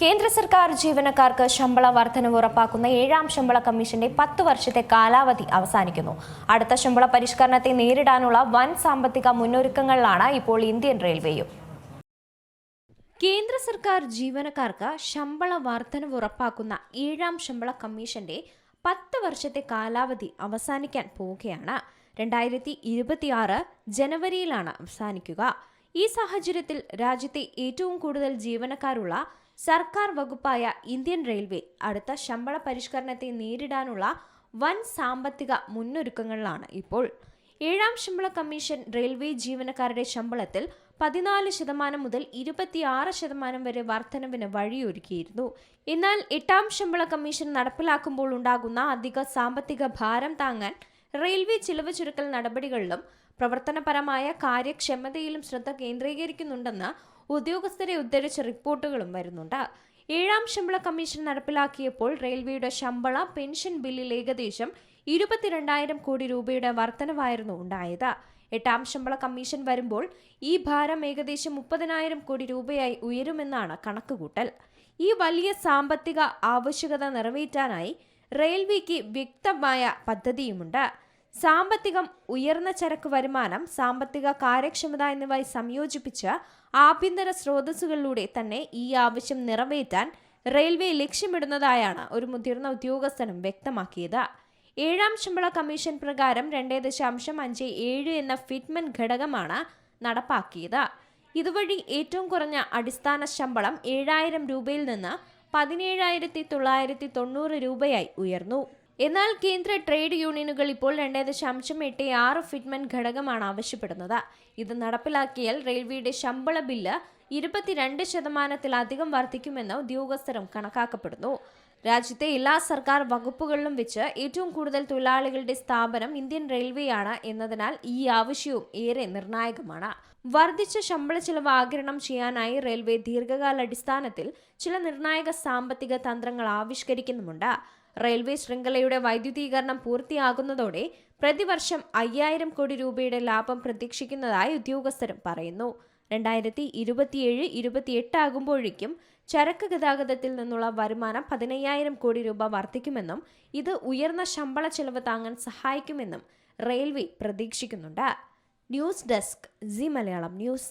കേന്ദ്ര സർക്കാർ ജീവനക്കാർക്ക് ശമ്പള വർധനവ് ഉറപ്പാക്കുന്ന ഏഴാം ശമ്പള കമ്മീഷന്റെ പത്ത് വർഷത്തെ കാലാവധി അവസാനിക്കുന്നു. അടുത്ത ശമ്പള പരിഷ്കരണത്തെ നേരിടാനുള്ള വൻ സാമ്പത്തിക മുന്നൊരുക്കങ്ങളിലാണ് ഇപ്പോൾ ഇന്ത്യൻ റെയിൽവേയും. കേന്ദ്ര സർക്കാർ ജീവനക്കാർക്ക് ശമ്പള വർധനവ് ഉറപ്പാക്കുന്ന ഏഴാം ശമ്പള കമ്മീഷന്റെ പത്ത് വർഷത്തെ കാലാവധി അവസാനിക്കാൻ പോവുകയാണ്. രണ്ടായിരത്തി ഇരുപത്തിയാറ് ജനുവരിയിലാണ് അവസാനിക്കുക. ഈ സാഹചര്യത്തിൽ രാജ്യത്തെ ഏറ്റവും കൂടുതൽ ജീവനക്കാരുള്ള സർക്കാർ വകുപ്പായ ഇന്ത്യൻ റെയിൽവേ അടുത്ത ശമ്പള പരിഷ്കരണത്തെ നേരിടാനുള്ള വൻ സാമ്പത്തിക മുന്നൊരുക്കങ്ങളിലാണ് ഇപ്പോൾ. ഏഴാം ശമ്പള കമ്മീഷൻ റെയിൽവേ ജീവനക്കാരുടെ ശമ്പളത്തിൽ പതിനാല് ശതമാനം മുതൽ ഇരുപത്തിയാറ് ശതമാനം വരെ വർധനവിന് വഴിയൊരുക്കിയിരുന്നു. എന്നാൽ എട്ടാം ശമ്പള കമ്മീഷൻ നടപ്പിലാക്കുമ്പോൾ ഉണ്ടാകുന്ന അധിക സാമ്പത്തിക ഭാരം താങ്ങാൻ റെയിൽവേ ചിലവ് ചുരുക്കൽ നടപടികളിലും പ്രവർത്തനപരമായ കാര്യക്ഷമതയിലും ശ്രദ്ധ കേന്ദ്രീകരിക്കുന്നുണ്ടെന്ന് ഉദ്യോഗസ്ഥരെ ഉദ്ധരിച്ച റിപ്പോർട്ടുകളും വരുന്നുണ്ട്. ഏഴാം ശമ്പള കമ്മീഷൻ നടപ്പിലാക്കിയപ്പോൾ റെയിൽവേയുടെ ശമ്പള പെൻഷൻ ബില്ലിൽ ഏകദേശം ഇരുപത്തിരണ്ടായിരം കോടി രൂപയുടെ വർധനവായിരുന്നു ഉണ്ടായത്. എട്ടാം ശമ്പള കമ്മീഷൻ വരുമ്പോൾ ഈ ഭാരം ഏകദേശം മുപ്പതിനായിരം കോടി രൂപയായി ഉയരുമെന്നാണ് കണക്കുകൂട്ടൽ. ഈ വലിയ സാമ്പത്തിക ആവശ്യകത നിറവേറ്റാനായി റെയിൽവേക്ക് വ്യക്തമായ പദ്ധതിയുമുണ്ട്. സാമ്പത്തികം ഉയർന്ന ചരക്ക് വരുമാനം സാമ്പത്തിക കാര്യക്ഷമത എന്നിവ സംയോജിപ്പിച്ച് ആഭ്യന്തര സ്രോതസ്സുകളിലൂടെ തന്നെ ഈ ആവശ്യം നിറവേറ്റാൻ റെയിൽവേ ലക്ഷ്യമിടുന്നതായാണ് ഒരു മുതിർന്ന ഉദ്യോഗസ്ഥനും വ്യക്തമാക്കിയത്. ഏഴാം ശമ്പള കമ്മീഷൻ പ്രകാരം രണ്ടേ ദശാംശം അഞ്ച് ഏഴ് എന്ന ഫിറ്റ്മെൻ ഘടകമാണ് നടപ്പാക്കിയത്. ഇതുവഴി ഏറ്റവും കുറഞ്ഞ അടിസ്ഥാന ശമ്പളം ഏഴായിരം രൂപയിൽ നിന്ന് പതിനേഴായിരത്തി തൊള്ളായിരത്തി തൊണ്ണൂറ് രൂപയായി ഉയർന്നു. എന്നാൽ കേന്ദ്ര ട്രേഡ് യൂണിയനുകൾ ഇപ്പോൾ രണ്ട് ദശാംശം എട്ട് ആറ് ഫിറ്റ്മെന്റ് ഘടകമാണ് ആവശ്യപ്പെടുന്നത്. ഇത് നടപ്പിലാക്കിയാൽ റെയിൽവേയുടെ ശമ്പള ബില്ല് ഇരുപത്തിരണ്ട് ശതമാനത്തിലധികം വർദ്ധിക്കുമെന്ന് ഉദ്യോഗസ്ഥരും കണക്കാക്കപ്പെടുന്നു. രാജ്യത്തെ എല്ലാ സർക്കാർ വകുപ്പുകളിലും വെച്ച് ഏറ്റവും കൂടുതൽ തൊഴിലാളികളുടെ സ്ഥാപനം ഇന്ത്യൻ റെയിൽവേയാണ് എന്നതിനാൽ ഈ ആവശ്യവും ഏറെ നിർണായകമാണ്. വർദ്ധിച്ച ശമ്പള ചിലവ് ആഗിരണം ചെയ്യാനായി റെയിൽവേ ദീർഘകാലാടിസ്ഥാനത്തിൽ ചില നിർണായക സാമ്പത്തിക തന്ത്രങ്ങൾ ആവിഷ്കരിക്കുന്നുമുണ്ട്. റെയിൽവേ ശൃംഖലയുടെ വൈദ്യുതീകരണം പൂർത്തിയാകുന്നതോടെ പ്രതിവർഷം അയ്യായിരം കോടി രൂപയുടെ ലാഭം പ്രതീക്ഷിക്കുന്നതായി ഉദ്യോഗസ്ഥരും പറയുന്നു. രണ്ടായിരത്തി ഇരുപത്തിയേഴ് ഇരുപത്തിയെട്ട് ആകുമ്പോഴേക്കും ചരക്ക് ഗതാഗതത്തിൽ നിന്നുള്ള വരുമാനം പതിനയ്യായിരം കോടി രൂപ വർദ്ധിക്കുമെന്നും ഇത് ഉയർന്ന ശമ്പള ചെലവ് താങ്ങാൻ സഹായിക്കുമെന്നും റെയിൽവേ പ്രതീക്ഷിക്കുന്നുണ്ട്. News desk Zee Malayalam news.